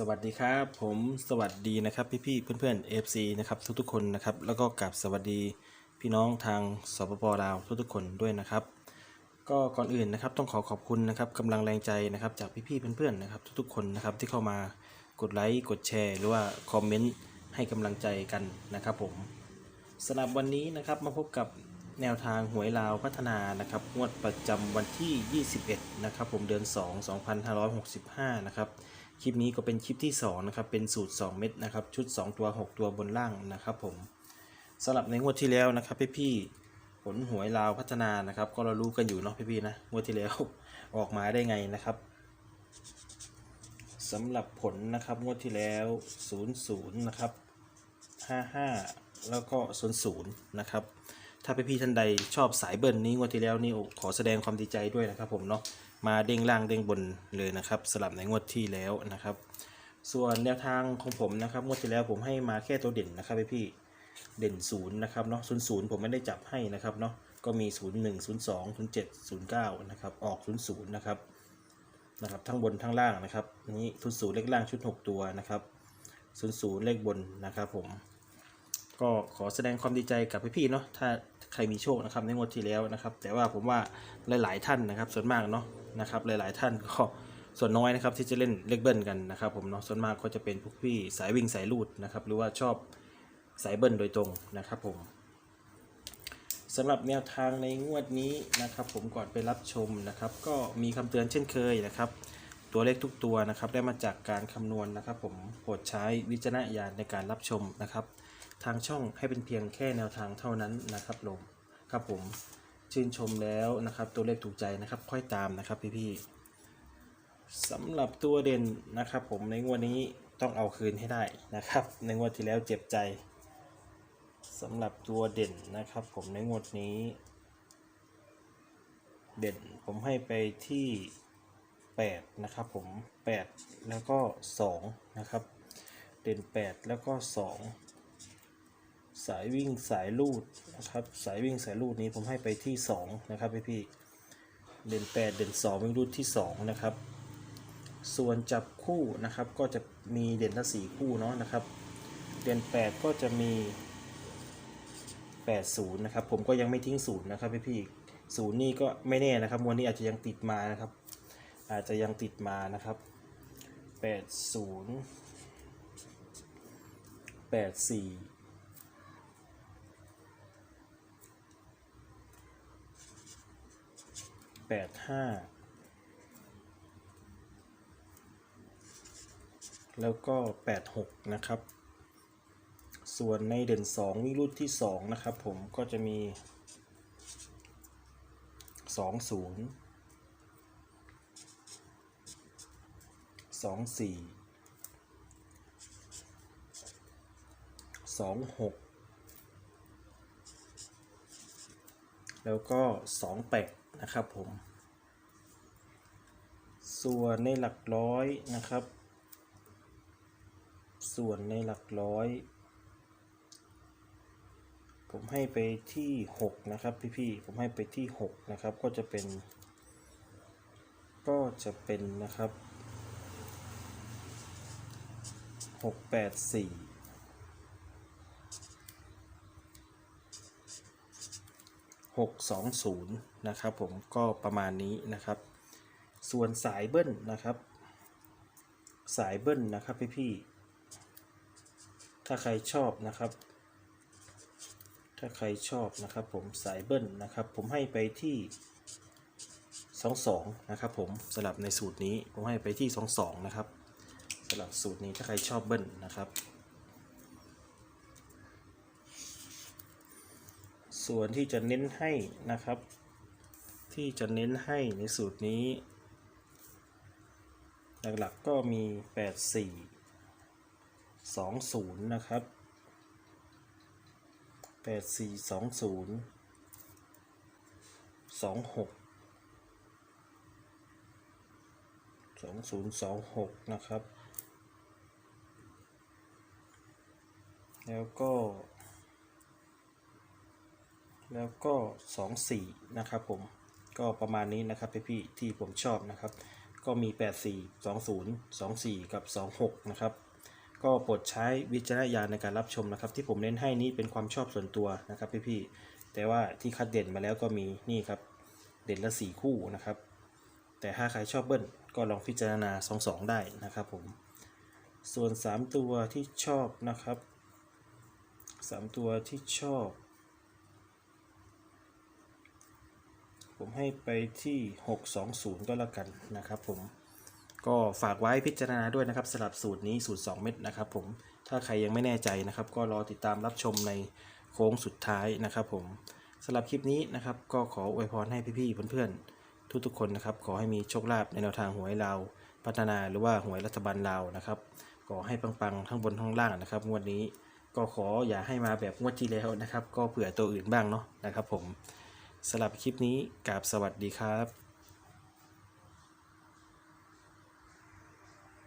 สวัสดีครับ ผมสวัสดีนะครับพี่พี่ๆเพื่อนๆ FC นะครับทุกๆคนนะครับ แล้วก็กับสวัสดีพี่น้องทางสปปลาวทุกๆคนด้วยนะครับ ก็ก่อนอื่นนะครับต้องขอขอบคุณนะครับกำลังแรงใจนะครับจากพี่พี่ๆเพื่อนๆนะครับทุกๆคนนะครับที่เข้ามากดไลค์กดแชร์ หรือว่าคอมเมนต์ให้กำลังใจกันนะครับผมสำหรับวันนี้นะครับมาพบกับแนวทางหวยลาวพัฒนานะครับงวดประจำวันที่ 21 นะครับผมเดือน 2 2565 นะครับ คลิปนี้ก็เป็นคลิปที่2นะครับเป็นสูตร 2 เม็ดนะครับชุด 2 ตัว 6 ตัวบนล่างนะครับผมสำหรับในงวดที่แล้วนะครับพี่พี่ผลหวยลาวพัฒนานะครับก็เรารู้กันอยู่เนาะพี่พี่นะงวดที่แล้วออกมาได้ไงนะครับสำหรับผลนะครับงวดที่แล้ว 00 นะครับ 55 แล้วก็ 00 นะครับ ถ้าพี่พี่ๆท่านใดชอบสายเบิ้ลนี้งวดที่แล้วนี่ขอแสดงความดีใจด้วยนะครับผมเนาะมาเด้งล่างเด้งบนเลยนะครับสลับในงวดที่แล้วนะครับ ส่วนแนวทางของผมนะครับงวดที่แล้วผมให้มาแค่ตัวเด่นนะครับพี่ๆเด่นศูนย์นะครับเนาะศูนย์ศูนย์ผมไม่ได้จับให้นะครับเนาะก็มีศูนย์หนึ่งศูนย์สองศูนย์เจ็ดศูนย์เก้านะครับ ออกศูนย์ศูนย์นะครับ นะครับ ทั้งบนทั้งล่างนะครับ นี้ศูนย์ศูนย์เลขล่างชุดหกตัวนะครับศูนย์ศูนย์เลขบนนะครับผม ก็ขอแสดงความดีใจกับพี่ๆเนาะถ้าใครมีโชคนะครับในงวดที่แล้วนะครับ แต่ว่าผมว่าหลายๆท่านนะครับ ส่วนมากเนาะนะครับ หลายๆท่านก็ส่วนน้อยนะครับที่จะเล่นเลขเบิ้ลกันนะครับ ผมเนาะส่วนมากก็จะเป็นพวกพี่สายวิ่งสายลูดนะครับ หรือว่าชอบสายเบิ้ลโดยตรงนะครับ ผมสำหรับแนวทางในงวดนี้นะครับ ผมก่อนไปรับชมนะครับ ก็มีคำเตือนเช่นเคยนะครับ ตัวเลขทุกตัวนะครับ ได้มาจากการคำนวณนะครับ ผมโปรดใช้วิจารณญาณในการรับชมนะครับ ทางช่องให้เป็นเพียงแค่แนวทางเท่านั้นนะครับลมครับผมชื่นชมแล้วนะครับ ตัวเลขถูกใจนะครับ ค่อยตามนะครับพี่ๆสำหรับตัวเด่นนะครับ ผมในงวดนี้ต้องเอาคืนให้ได้นะครับในงวดที่แล้วเจ็บใจสำหรับตัวเด่นนะครับ ผมในงวดนี้ เด่นผมให้ไปที่8นะครับผม8 แล้วก็ 2 นะครับ เด่น 8 แล้วก็ 2 สายวิ่งสายลูดนะครับสายวิ่งสายลูดนี้ผมให้ไปที่ 2 นะครับพี่พี่เด่น 8 เด่น 2 วิ่งลูดที่ 2 นะครับ ส่วนจับคู่นะครับก็จะมีเด่นละสี่คู่เนาะนะครับ เด่น 8 ก็จะมี 80 นะครับ ผมก็ยังไม่ทิ้งศูนย์นะครับพี่พี่ศูนย์นี่ก็ไม่แน่นะครับมวนนี้อาจจะยังติดมานะครับ อาจจะยังติดมานะครับ 80 84 แปดห้าแล้วก็แปดหกนะครับ ส่วนในเด่นสองวิรุธที่สองนะครับผมก็จะมีสองศูนย์สองสี่สองหกแล้วก็สองแปด นะครับผม ส่วนในหลักร้อยนะครับ ส่วนในหลักร้อย ผมให้ไปที่ 6 นะครับพี่ๆผมให้ไปที่ 6 นะครับ ก็จะเป็น ก็จะเป็นนะครับ 684 620 นะครับผมก็ประมาณนี้นะครับ ส่วนสายเบิ้ลนะครับ สายเบิ้ลนะครับพี่พี่ถ้าใครชอบนะครับ ถ้าใครชอบนะครับผมสายเบิ้ลนะครับ ผมให้ไปที่ 22 นะครับผมสลับในสูตรนี้ผมให้ไปที่ 22 นะครับสลับสูตรนี้ถ้าใครชอบเบิ้ลนะครับ ส่วนที่จะเน้นให้นะครับ ที่จะเน้นให้ในสูตรนี้ หลักๆก็มี 84 20 นะครับ 84 20 26 2026 นะครับ แล้วก็ แล้วก็สองสี่นะครับผมก็ประมาณนี้นะครับพี่ๆที่ผมชอบนะครับ ก็มี 84 20 24 กับ 26 นะครับ ก็โปรดใช้วิจารณญาณในการรับชมนะครับ ที่ผมเน้นให้นี้เป็นความชอบส่วนตัวนะครับพี่ๆแต่ว่าที่คัดเด่นมาแล้วก็มีนี่ครับ เด่นละ 4 คู่นะครับ แต่ถ้าใครชอบเบิ้ลก็ลองพิจารณา 2 2 ได้นะครับผมส่วน 3 ตัวที่ชอบนะครับ 3 ตัวที่ชอบ ผมให้ไปที่ 620 ก็แล้วกันนะครับผมก็ฝากไว้พิจารณาด้วยนะครับสำหรับสูตรนี้สูตร 2 เม็ดนะครับผมถ้าใครยังไม่แน่ใจนะครับ ก็รอติดตามรับชมในโค้งสุดท้ายนะครับผมสำหรับคลิปนี้นะครับก็ขออวยพรให้พี่ๆเพื่อนๆ ทุกๆคนนะครับ ขอให้มีโชคลาภในแนวทางหวยลาพัฒนาหรือว่าหวยรัฐบาลลานะครับขอให้ปังๆทั้งบนทั้งล่างนะครับงวดนี้ก็ขออย่าให้มาแบบงวดที่แล้วนะครับ ก็เผื่อตัวอื่นบ้างเนาะนะครับผม สำหรับคลิปนี้กราบสวัสดีครับ